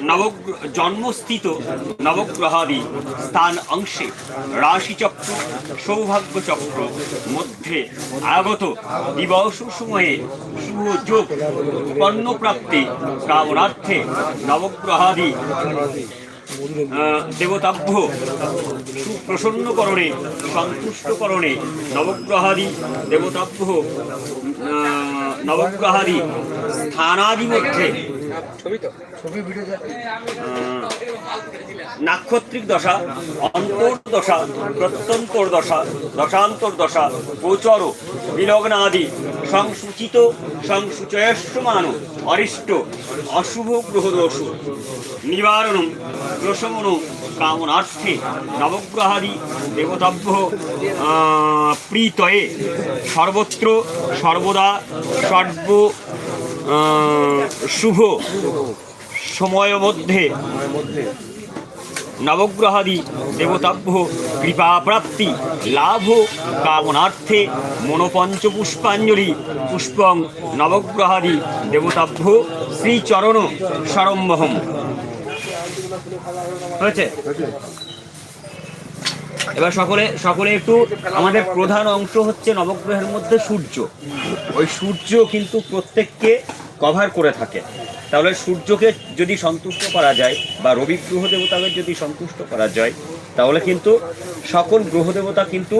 নব জন্মস্থিত নবগ্রহাদি স্থান অংশে রাশিচক্র সৌভাগ্যচক্র মধ্যে আগত দিবস সময়ে শুভ যোগ কর্ণপ্রাপ্তি কামনার্থে নবগ্রহাদি দেবতাভ্য সুপ্রসন্নকরণে সন্তুষ্টকরণে নবগ্রহাদি দেবতাভ্য নবগ্রহাদি স্থানাদি মধ্যে নাক্ষত্রিক দশা অন্তর্দশা প্রত্যন্তর দশা, দশান্তর দশা, গোচর, বিলগ্নাদি, সংসূচিত, সংসূচয়স্যমান, অরিষ্ট, অশুভ গ্রহদোষ নিবারণ প্রশমন কামনার্থে, নবগ্রহাদি, দেবতাভ্য প্রীতয়ে, সর্বত্র, সর্বদা, সর্ব শুভ। সময় মধ্যে নবগ্রহাদি দেবতাভ্য কৃপাপ্রাপ্তি, লাভ কামনার্থে মনোপঞ্চ পুষ্পাঞ্জলি পুষ্পং নবগ্রহাদি দেবতাভ্য শ্রীচরণ সরম্বহম হয়েছে? এবার সকলে সকলে একটু আমাদের প্রধান অংশ হচ্ছে নবগ্রহের মধ্যে সূর্য। ওই সূর্য কিন্তু প্রত্যেককে কভার করে থাকে। তাহলে সূর্যকে যদি সন্তুষ্ট করা যায় বা রবি গ্রহ দেবতাকে যদি সন্তুষ্ট করা যায়, তাহলে কিন্তু সকল গ্রহ দেবতা কিন্তু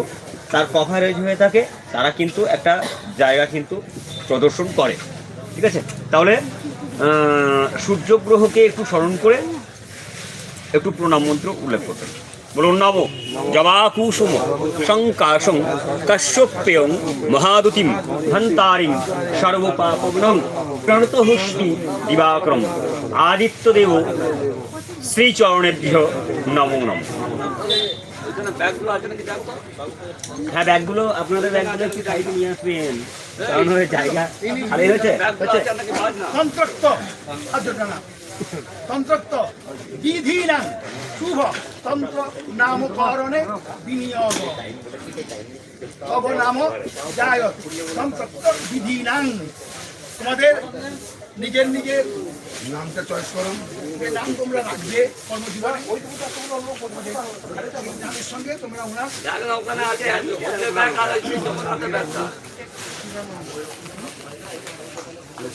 তার কভারেজ হয়ে থাকে, তারা কিন্তু একটা জায়গা কিন্তু প্রদর্শন করে। ঠিক আছে? তাহলে সূর্য গ্রহকে একটু স্মরণ করে, একটু প্রণাম মন্ত্র উল্লেখ করবেন। বলুন নব জবাকুসুম শঙ্কাশং কশ্যপেয়ং মহাদুতিম, ধন্তারিং সর্বপাপগ্নং প্রণতহুষ্মি দিবাকরম। আদিত্যদেব, শ্রীচরণেভ্য নমো নম। হ্যাঁ ব্যাগগুলো আপনাদের ব্যাগগুলো একটু নিয়ে আসবেন। কারণ ওই জায়গা তন্ত্রত্ব বিধিনাং শুভ তন্ত্র নামকরণে বিনিয়োগ। তব নাম জায়ত তন্ত্রত্ব বিধিনাং তোমাদের নিজের নিজের নামটা চয়েস নাম তোমরা রাখবে কর্মজীবনে নামের সঙ্গে তোমরা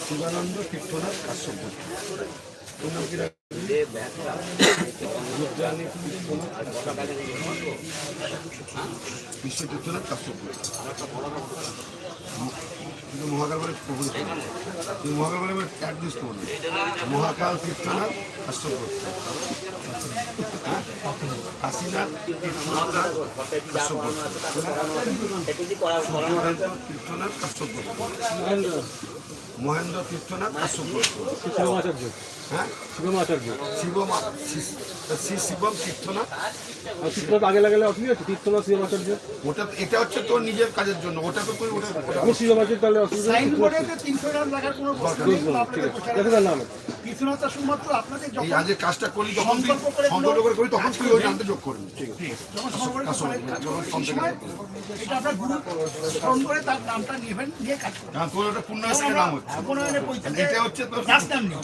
শিবানন্দ তীর্থনাথ কাশ্যপ বিশ্ব তীর্থনাথ কাশ্যপ কিন্তু মহাকাল বলে প্রভু কিন্তু মহাকাল বলে এক দৃষ্ট মহাকাল তীর্থনাথ কাশ্যপ তীর্থনাথ কাশ্যপ মহেন্দ্র তীর্থনাথ আর শিবমাচার্য। হ্যাঁ? শিবম আচার্য শিবম শ্রী শিবম তীর্থনাথ আর তীর্থনাথ আগে লাগালে অসুবিধা আছে তীর্থনাথ শিবমাচার্য। ওটা এটা হচ্ছে তোর নিজের কাজের জন্য। ওটা তো তুই ওটা শিবম আমি শিবমাচার্য তাহলে অসুবিধা নেই? তিনশো টাকা লাগার কোনো দরকার নেই, নাম আছে। বিশ্বনাথটা শুধুমাত্র আপনাদের যখন আজ কাজটা করলি তখন তুই সংকল্প করে করে করি তখন তুই ওই নামটা যোগ করবি। যখন সমবেত করে যখন এটা আপনার গুরু স্মরণ করে তার নামটা নেবেন নিয়ে কাজ করবেন কারণ তোর ওটা পূর্ণাশ্রের নাম হচ্ছে। পৈতৃকে এটা হচ্ছে তোর রাস্তার নেই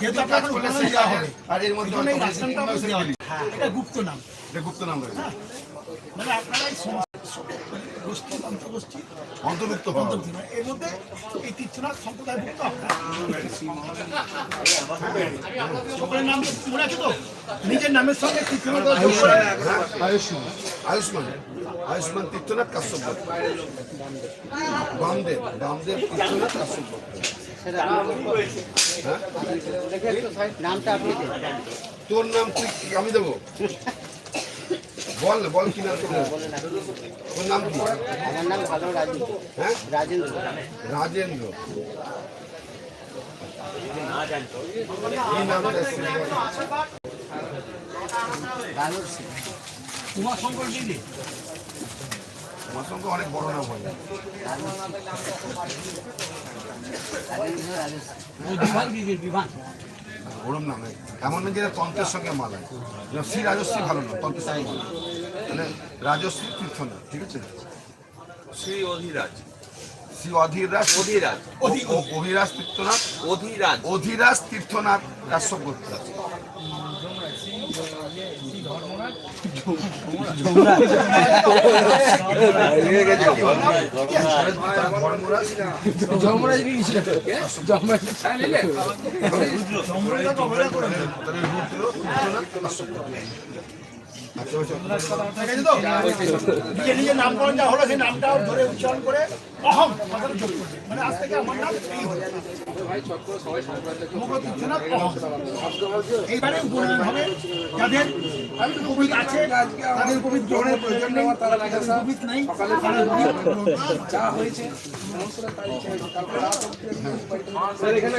এত কাজ করলে প্রণয়ন সেই হবে। হবে। আর এর মধ্যে দিলি। হ্যাঁ, এটা গুপ্ত নাম। এটা গুপ্ত নাম রয়েছে। মানে আপনারা এই সমাজ গোষ্ঠী তন্ত্রগোষ্ঠী অন্তর্ভুক্ত অন্তর্ভুক্ত নয়। এর মধ্যে এই তীর্থনাথ সম্প্রদায়ভুক্ত সকলের নাম মনে আছে তো নিজের নামের সঙ্গে তীর্থনাথ যোগ আয়ুষ্মান আয়ুষ্মান তীর্থনাথ কাশ্যপ বামদেব বামদেব তীর্থনাথ কাশ্যপ নামটা আপনি তোর নাম তুই আমি দেবো। বল বল কি নাম তোর? নাম কি? আমার নাম ভালো রাজেন্দ্র। হ্যাঁ? রাজেন্দ্র। রাজেন্দ্র। ছিল। উমাশঙ্কর দিদি আমার সঙ্গে অনেক বড় নাম হয়। রাজেশ দিদির বিভাগ ওরম নাম নেই। এমন না যেটা তন্ত্রের সঙ্গে মালায় শ্রী রাজশ্রী ভালো না তন্ত্রের সঙ্গে মালায় মানে রাজশ্রী তীর্থ না ঠিক আছে? শ্রী অধিরাজ। শ্রী অধিরাজ অধিরাজ। অধিরাজ তীর্থনাথ। অধিরাজ। অধিরাজ তীর্থনাথ কাশ্যপ আছে নিজে নামকরণ যা হলো সেই নামটা ধরে উচ্চারণ করে অহম। মানে আজ থেকে আমার নাম এই অহম। এইবারে উপনয়ন হবে যাদের কোভিড আছে তাদের কোভিড গ্রহণের প্রয়োজন নেই। কোভিড কোভিড গ্রহণ স্যার এখানে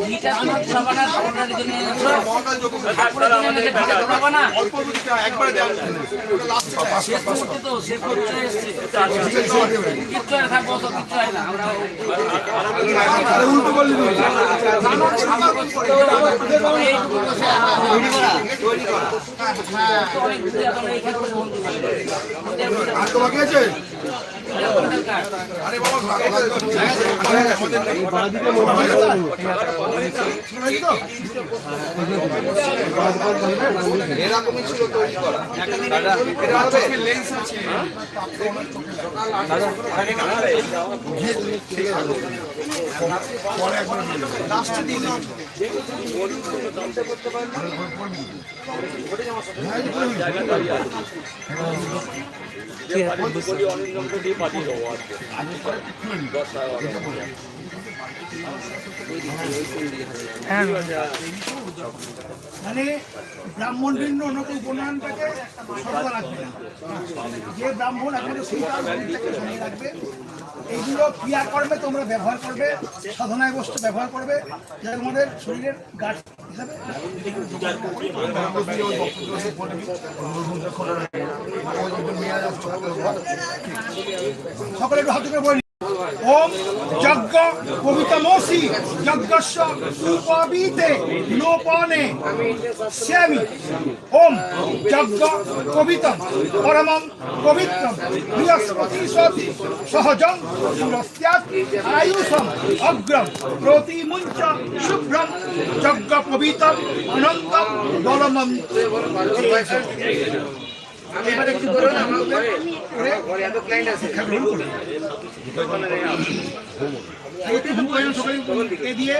ঘিটা তো খাবা না ঠাকুরের জন্য ঠাকুরের জন্য এনেছে, ঘিটা তো খাবা না শেষ করতে তো শেষ করতে এসছে কিচ্ছু আর থাকব তো কিচ্ছু হয় না আমরা আরে উল্টো বললি তো। এইটুকু তো সে তৈরি করা অনেক এখন এইখানে বন্ধু আর তোমাকে আছে? এরকমই ছিল তৈরি করা জায়গা দাঁড়িয়ে আছে দিয়ে পাঠিয়ে দেবো আর মানে ব্রাহ্মণ ভিন্ন কেউ উপনয়নটাকে সর্বদা রাখবে না। যে ব্রাহ্মণ একমাত্র সেই ব্রাহ্মণটাকে সঙ্গে রাখবে, এইগুলো ক্রিয়াকর্মে তোমরা ব্যবহার করবে, সাধনায় বস্তু ব্যবহার করবে যা তোমাদের শরীরের গাছ সকলে একটু হাত করে বলি ওম যজ্ঞ পবিতমসি যজ্ঞস্য উপবীতে নোপনে স্যামি। ওম যজ্ঞ পবিতম, পরমম পবিত্রম, বৃহস্পতি সতি, সহজং সুরস্যাৎ আয়ুষম অগ্রম, প্রতিমুঞ্চ শুভ্রম, যজ্ঞ পবিতম, অনন্তম দলমম এবারে কি করবেন আমরা ঘরে এত ক্লায়েন্ট আছে। সকলে দিয়ে